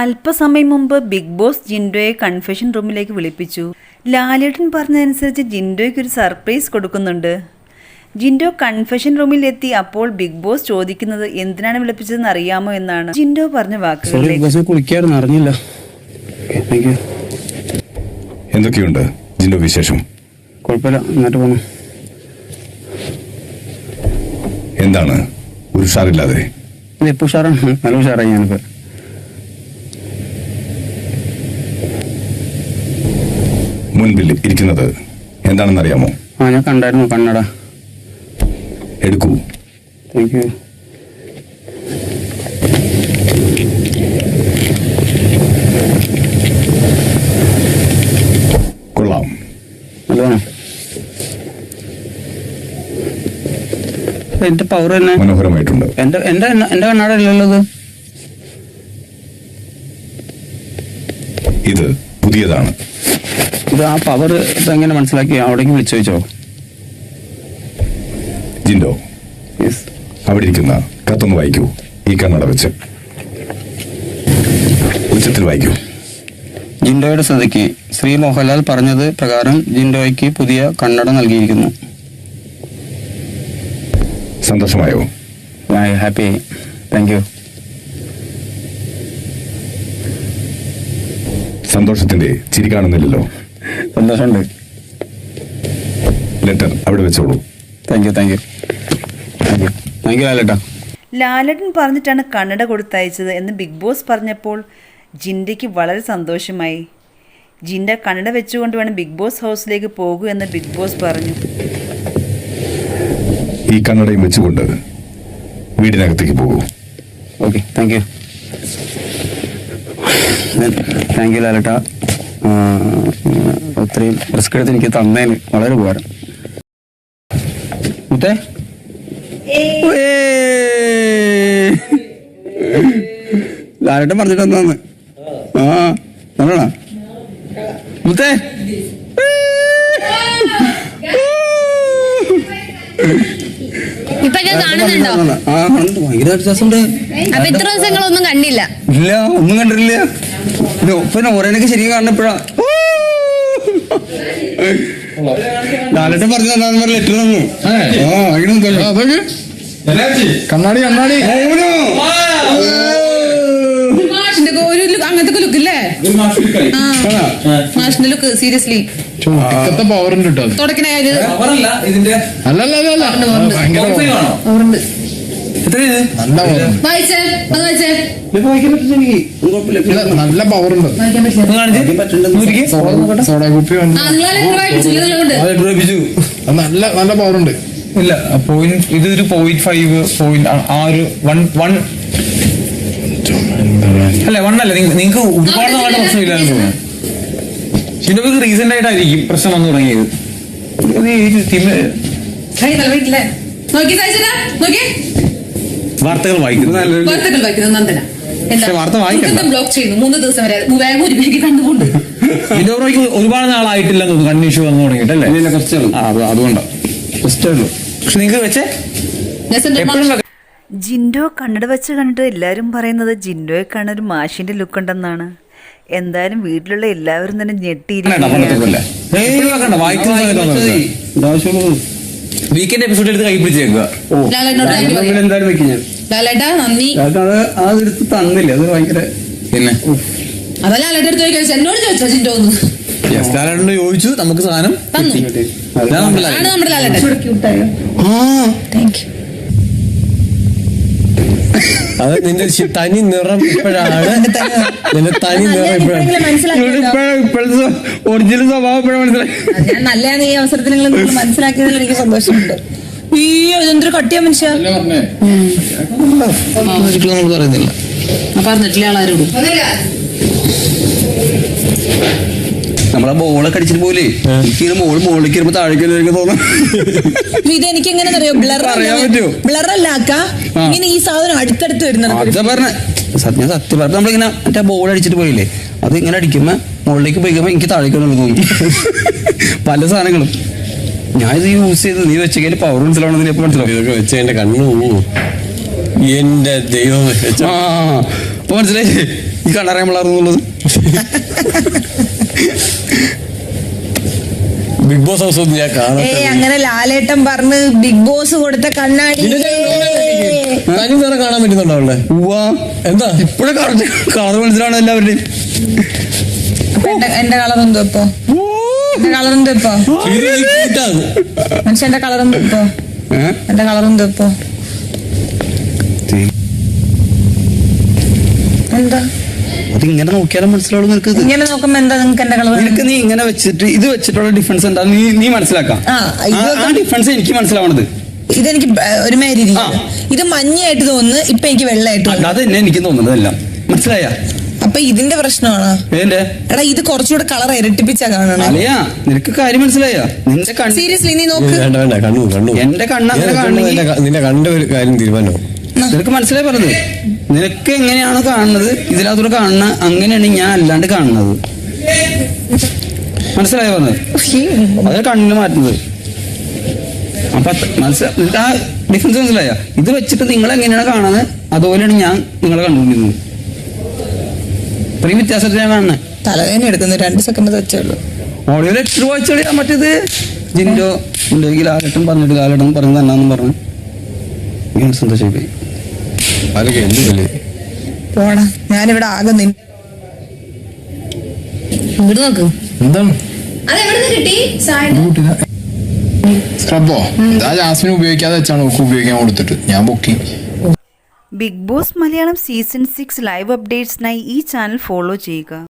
അല്പസമയം മുമ്പ് big boss ജിൻഡോയെ confession റൂമിലേക്ക് വിളിപ്പിച്ചു. ലാലേട്ടൻ പറഞ്ഞതനുസരിച്ച് ജിൻഡോയ്ക്ക് ഒരു സർപ്രൈസ് കൊടുക്കുന്നുണ്ട്. ജിൻഡോ കൺഫെഷൻ റൂമിൽ എത്തി അപ്പോൾ ബിഗ് ബോസ് ചോദിക്കുന്നത് എന്തിനാണ് വിളിപ്പിച്ചതെന്ന് അറിയാമോ എന്നാണ്. ജിൻഡോ പറഞ്ഞ വാക്കുകൾ വാക്കുകളിലേക്ക് അറിഞ്ഞില്ല എന്തൊക്കെയുണ്ട് ജിൻഡോ വിശേഷം? കുഴപ്പമില്ല എന്നിട്ട് പോന്നു എന്താണ്? ഒരു ഉഷാറില്ലാതെ. ഇത് ഇപ്പൊ ഉഷാറാണ്. നല്ല ഉഷാറായി ഞാനിപ്പോ. മുൻപിൽ ഇരിക്കുന്നത് എന്താണെന്നറിയാമോ? ആ ഞാൻ കണ്ടായിരുന്നു കണ്ണട. എടുക്കൂ. താങ്ക് യു കൊള്ളാം. നല്ലതാണോ എന്റെ പവർ തന്നെ? മനോഹരമായിട്ടുണ്ട്. എന്റെ എന്റെ എന്റെ കണ്ണട അല്ലല്ലോ ഇത് പുതിയതാണ്. ഇത് ആ പവർ എങ്ങനെ മനസ്സിലാക്കി? അവിടേക്ക് വിളിച്ചു ചോദിച്ചോ ജിൻഡോ അവിടെ ഇരിക്കുന്ന കത്തൊന്ന് വായിക്കൂ. ഈ കണ്ണട വെച്ച്. ഉച്ചത്തിൽ വായിക്കൂ. ജിൻഡോയുടെ ശ്രദ്ധയ്ക്ക് ശ്രീ മോഹൻലാൽ പറഞ്ഞത് പ്രകാരം ജിൻഡോയ്ക്ക് പുതിയ കണ്ണട നൽകിയിരിക്കുന്നു. സന്തോഷമായോ? ഹാപ്പി താങ്ക് യു സന്തോഷത്തിന്റെ ചിരി കാണുന്നില്ലല്ലോ. സന്തോഷമുണ്ട്. ലെറ്റർ അവിടെ വെച്ചോളൂ. Thank you thank you thank you thank you ലാലേട്ടാ. ലാലേട്ടൻ പറഞ്ഞിട്ടാണ് കണ്ണട കൊടുത്തയച്ചത് എന്ന് ബിഗ് ബോസ് പറഞ്ഞപ്പോൾ ജിൻഡയ്ക്ക് വളരെ സന്തോഷമായി. ജിൻഡ കണ്ണട വെച്ചുകൊണ്ട് വേണം ബിഗ് ബോസ് ഹൗസിലേക്ക് പോകൂ എന്ന് ബിഗ് ബോസ് പറഞ്ഞു. ഈ കണ്ണടയും വെച്ചുകൊണ്ട് വീടിനകത്തേക്ക് പോകൂ. Okay thank you thank you ലാലേട്ടാ. ഒത്തിരിയും റിസ്ക് എടുത്ത് എനിക്ക് തന്നതിന് വളരെ ഉപകാരം. മുത്തേ? പറഞ്ഞിട്ടെന്താന്ന് പറഞ്ഞിട്ട് ആ നല്ലതാ. മുത്തേ? ഭയങ്കര അപ്പൊ ഇത്ര ദിവസങ്ങളൊന്നും കണ്ടില്ല. ഇല്ല ഒന്നും കണ്ടിട്ടില്ല. പിന്നെ ഓരോനൊക്കെ ശരിക്കും ലാലട്ടൻ പറഞ്ഞു തന്നാന്ന് പറഞ്ഞ ലെറ്റർ തന്നു. ആ അങ്ങനെ സന്തോഷം. കണ്ണാടി കണ്ണാടി അങ്ങനത്തെ ലുക്ക് ഇല്ലേ? മാഷിന്റെ ലുക്ക് സീരിയസ്ലി പവർ ഉണ്ട് കേട്ടോ. തുടക്കണ കാര്യം അല്ല അല്ല അല്ല അല്ല അത് ഭയങ്കര power. നല്ല പവർ ഉണ്ട്. സോഡ കുപ്പി നല്ല നല്ല പവർ ഉണ്ട്. ഇല്ല പോയിന്റ് ഇതൊരു പോയിന്റ് ഫൈവ് പോയിന്റ് ആ ഒരു വൺ വൺ അല്ല വൺ അല്ല നിങ്ങൾക്ക് ഒരുപാട് നാളുടെ പ്രശ്നമില്ലാന്ന് തോന്നുന്നു. ഷിനോക്ക് റീസെന്റ് ആയിട്ടായിരിക്കും പ്രശ്നം വന്നു തുടങ്ങിയത്. തലവെക്കില്ലേ നോക്കി നോക്കി. വാർത്തകൾ വായിക്കുന്നത് വാർത്തകൾ വായിക്കുന്നത് നന്ദന. ബ്ലോക്ക് ചെയ്യുന്നു. മൂന്ന് ദിവസം വരെ കണ്ടുകൊണ്ട്. ഒരുപാട് നാളായിട്ടില്ലെന്ന് തോന്നുന്നു. കണ്ണ് ഇഷ്യൂ വന്നു തുടങ്ങിയിട്ടല്ലേ. അതുകൊണ്ടാണ് പക്ഷെ നിങ്ങൾക്ക് വെച്ചേ? ജിൻഡോ കണ്ണട വെച്ച് കണ്ടിട്ട് എല്ലാവരും പറയുന്നത് ജിൻഡോയെ കാണാൻ ഒരു മാഷിന്റെ ലുക്ക് ഉണ്ടെന്നാണ് എന്തായാലും വീട്ടിലുള്ള എല്ലാവരും തന്നെ ഞെട്ടിയിരിക്കുകയാണ്. വീക്കെൻഡ് എപ്പിസോഡ് എടുത്ത് കൈ പിടിച്ചേക്കുക ഓ, ലാലേട്ടനോട് ഞാൻ താങ്ക് യു എന്തായാലും വെക്കും ഞാൻ. ലാലേട്ടാ നന്ദി. അത് അത് എടുത്ത് തന്നില്ല? അത് ഭയങ്കര പിന്നെ? അതല്ല ചോദിക്കാൻ എന്നോട് ചോദിച്ചോ ചിന്തോ ഒന്ന് യെസ് ലാലേട്ടനോട് ചോദിച്ചു നമുക്ക് സാധനം തന്നു. അതാണ് നമ്മുടെ ആണ് ലാലേട്ടൻ. താങ്ക് യു അത് നിന്റെ തനി നിറം ഇപ്പോഴാണ്. നിന്റെ തനി നിറം ഇപ്പോഴാണ്. ഇപ്പോഴത്തെ ഒറിജിനൽ സ്വഭാവം ഇപ്പോഴാണ് മനസ്സിലായി. ഞാൻ നല്ലതാണ് ഈ അവസരത്തിൽ നിങ്ങൾ നിങ്ങൾ മനസ്സിലാക്കിയതിൽ എനിക്ക് സന്തോഷമുണ്ട്. അയ്യോ ഇതെന്തൊരു കട്ടിയ മനുഷ്യ. പറയുന്നില്ല. പറഞ്ഞിട്ടില്ല ആളാരോടും. നമ്മളെ ബോളൊക്കെ അടിച്ചിട്ട് പോലെ എനിക്ക് മോൾ മോളിലേക്ക് വരുമ്പോ താഴേക്ക് വരുമ്പോ തോന്നാം. ഇത് എനിക്ക് എങ്ങനെ അറിയോ ബ്ലർ പറയാൻ പറ്റുമോ? ബ്ലർ അല്ല ഇങ്ങനെ ഈ സാധനം അടുത്തടുത്ത് വരുന്നത് പറഞ്ഞ. സത്യം സത്യം പറഞ്ഞ. നമ്മളിങ്ങനെ മറ്റേ ബോൾ അടിച്ചിട്ട് പോയില്ലേ? അത് ഇങ്ങനെ അടിക്കുമ്പോ മുകളിലേക്ക് പോയി കഴിയുമ്പോ എനിക്ക് താഴേക്ക് തോന്നി. പല സാധനങ്ങളും. ഞാൻ ഇത് യൂസ് ചെയ്ത് നീ വെച്ചെങ്കിൽ പവർ മനസ്സിലാവണമെന്ന് എപ്പോ മനസ്സിലാവും? ഇതൊക്കെ വെച്ച എന്റെ കണ്ണു എന്റെ ദൈവം. ആ. അപ്പൊ മനസ്സിലായി? ഈ കണ്ണറിയാൻ പിള്ളേർന്നുള്ളത് ബിഗ് ബോസ് ഹൗസ് ഒന്നും ഞാൻ കാണാൻ ഏയ് അങ്ങനെ ലാലേട്ടൻ പറഞ്ഞ് ബിഗ് ബോസ് കൊടുത്ത കണ്ണാടി. വേറെ കാണാൻ പറ്റുന്നുണ്ടോ ഉവ്വാ. എന്താ? ഇപ്പോഴും കളർ മനസ്സിലാണോ എല്ലാവരുടെയും? എന്റെ കളർ എന്തോ ഇപ്പൊ? എന്റെ കളർ എന്തോ ഇപ്പൊ. മനുഷ്യന്റെ കളർ എന്തോ ഇപ്പൊ? എന്റെ കളർ എന്തോ ഇപ്പൊ? എന്താ? അത് ഇങ്ങനെ നോക്കിയാലും മനസ്സിലാവും നിനക്ക് ഇത് ഇങ്ങനെ നോക്കുമ്പോ എന്താ നിങ്ങൾക്ക് എന്റെ കളർ നിനക്ക് നീ ഇങ്ങനെ വെച്ചിട്ട് ഇത് വെച്ചിട്ടുള്ള ഡിഫറൻസ് എന്താ? നീ നീ മനസ്സിലാക്കാം. ആ, ഡിഫറൻസ് എനിക്ക് മനസ്സിലാവണത്. ഇതെനിക്ക് ഒരു മാതിരി ഇരിക്കുന്നു. ഇത് മഞ്ഞയായിട്ട് തോന്നുന്നു ഇപ്പൊ എനിക്ക് വെള്ളമായിട്ട് തോന്നുന്നു. അത് തന്നെ എനിക്ക് തോന്നുന്നതെല്ലാം. മനസ്സിലായ? അപ്പൊ ഇതിന്റെ പ്രശ്നമാണോ? ഏന്റെ എടാ ഇത് കുറച്ചുകൂടെ കളർ ഇരട്ടിപ്പിച്ചാ കാണണം. അലയാ നിനക്ക് കാര്യം മനസ്സിലായ? നിന്റെ കണ്ണ് സീരിയസ്ലി നീ നോക്ക്. വേണ്ട വേണ്ട കണ്ണു കണ്ണു. എന്റെ കാണണമെങ്കിൽ- നിന്റെ കണ്ട ഒരു കാര്യം തീരുമാനമാവും. നിനക്ക് മനസ്സിലായി പറഞ്ഞത്? നിനക്ക് എങ്ങനെയാണ് കാണുന്നത്? ഇതിനകത്തൂടെ കാണുന്ന അങ്ങനെയാണ് ഞാൻ അല്ലാണ്ട് കാണുന്നത്. മനസ്സിലായി പറഞ്ഞത്? അത് കണ്ണിന് മാറ്റുന്നത്. അപ്പൊ മനസ്സിലാ ആ ഡിഫറൻസ് മനസ്സിലായ? ഇത് വെച്ചിട്ട് നിങ്ങൾ എങ്ങനെയാണ് കാണുന്നത്? അതുപോലെയാണ് ഞാൻ നിങ്ങളെ കണ്ടുകൊണ്ടിരുന്നത്. ഇത്രയും വ്യത്യാസത്തിൽ ഞാൻ കാണുന്നത്. തലവേന എടുക്കുന്നത് രണ്ട് സെക്കൻഡ് വെച്ചുള്ളൂ ഓഡിയോ എട്ട് രൂപ വായിച്ചോളി മറ്റേത്? ജിൻഡോ ജിൻഡോയ്ക്ക് ലാലട്ടൻ പറഞ്ഞിട്ട് ലാലട്ടൻ പറഞ്ഞു തന്നാന്നും പറഞ്ഞു. ഞാൻ സന്തോഷമായി അതൊക്കെ എന്തില്ലേ പോടാ ഞാനിവിടെ ആകെ നിൻ ഇങ്ങോട്ട് നോക്ക്. എന്താണ്? അതെവിടെ കിട്ടി? സ്ക്രബോ ഇതാ ജാസ്മിൻ ഉപയോഗിക്കാതെ വെച്ചാണ് ഉപയോഗിക്കാൻ കൊടുത്തിട്ട്. ഞാൻ പൊക്കി Bigg Boss Malayalam season six live അപ്ഡേറ്റ്സിനായി ഈ ചാനൽ ഫോളോ ചെയ്യുക.